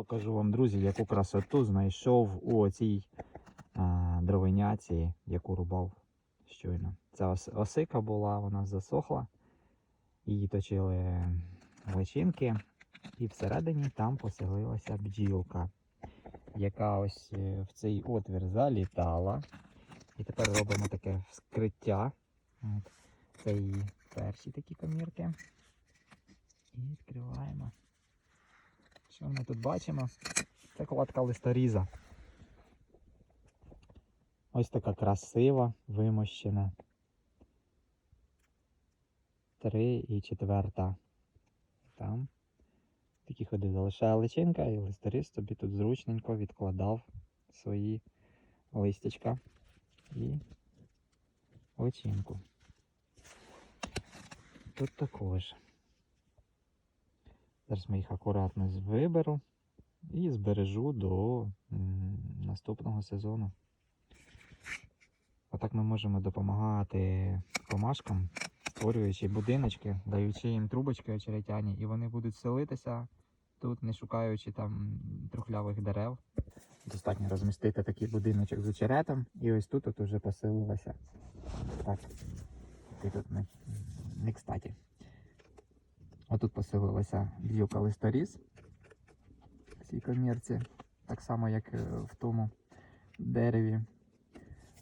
Покажу вам, друзі, яку красоту знайшов у оцій а, дровиняці, яку рубав щойно. Ця ос- осика була, вона засохла. Її точили личинки, і всередині там поселилася бджілка, яка ось е, в цей отвір залітала. І тепер робимо таке вскриття. От. Це її перші такі комірки. І відкриваємо. Що ми тут бачимо? Це кладка листоріза. Ось така красива, вимощена. Три і четверта. Там такі ходи залишає личинка, і листоріз собі тут зручненько відкладав свої листячка і личинку. Тут також. Зараз ми їх акуратно виберу і збережу до наступного сезону. Отак ми можемо допомагати комашкам, створюючи будиночки, даючи їм трубочки очеретяні, і вони будуть селитися тут, не шукаючи там трухлявих дерев. Достатньо розмістити такий будиночок з очеретом, і ось тут от уже поселилася. Так, ти тут не, не кстати. Отут поселилася бджілка листоріз в цій комірці, так само, як е, в тому дереві.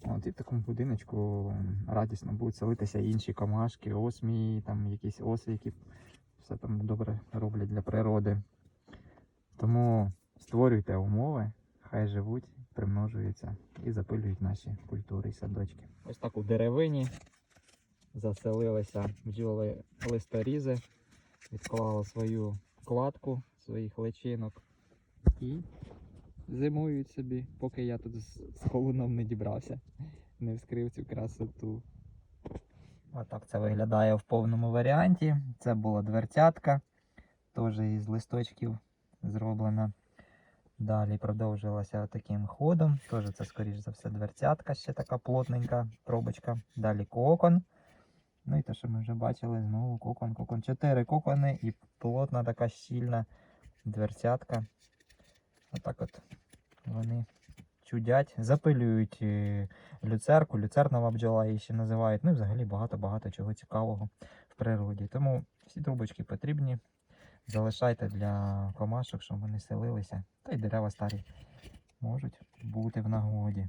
От, і в такому будиночку радісно будуть селитися інші комашки, осмії, там якісь оси, які все там добре роблять для природи. Тому створюйте умови, хай живуть, примножуються і запилюють наші культури і садочки. Ось так у деревині заселилися бджоли листорізи, відклали свою кладку своїх личинок і зимують собі, поки я тут з холуном не дібрався, не вскрив цю красоту. Отак це виглядає в повному варіанті. Це була дверцятка, теж із листочків зроблена. Далі продовжилася таким ходом. Теж це, скоріш за все, дверцятка, ще така плотненька пробочка. Далі кокон. Ну і те, що ми вже бачили, знову кокон, кокон. Чотири кокони і плотна така щільна дверцятка. Отак от вони чудять, запилюють е, люцерку, люцернова бджола її ще називають. Ну і взагалі багато-багато чого цікавого в природі. Тому всі трубочки потрібні. Залишайте для комашок, щоб вони селилися. Та й дерева старі можуть бути в нагоді.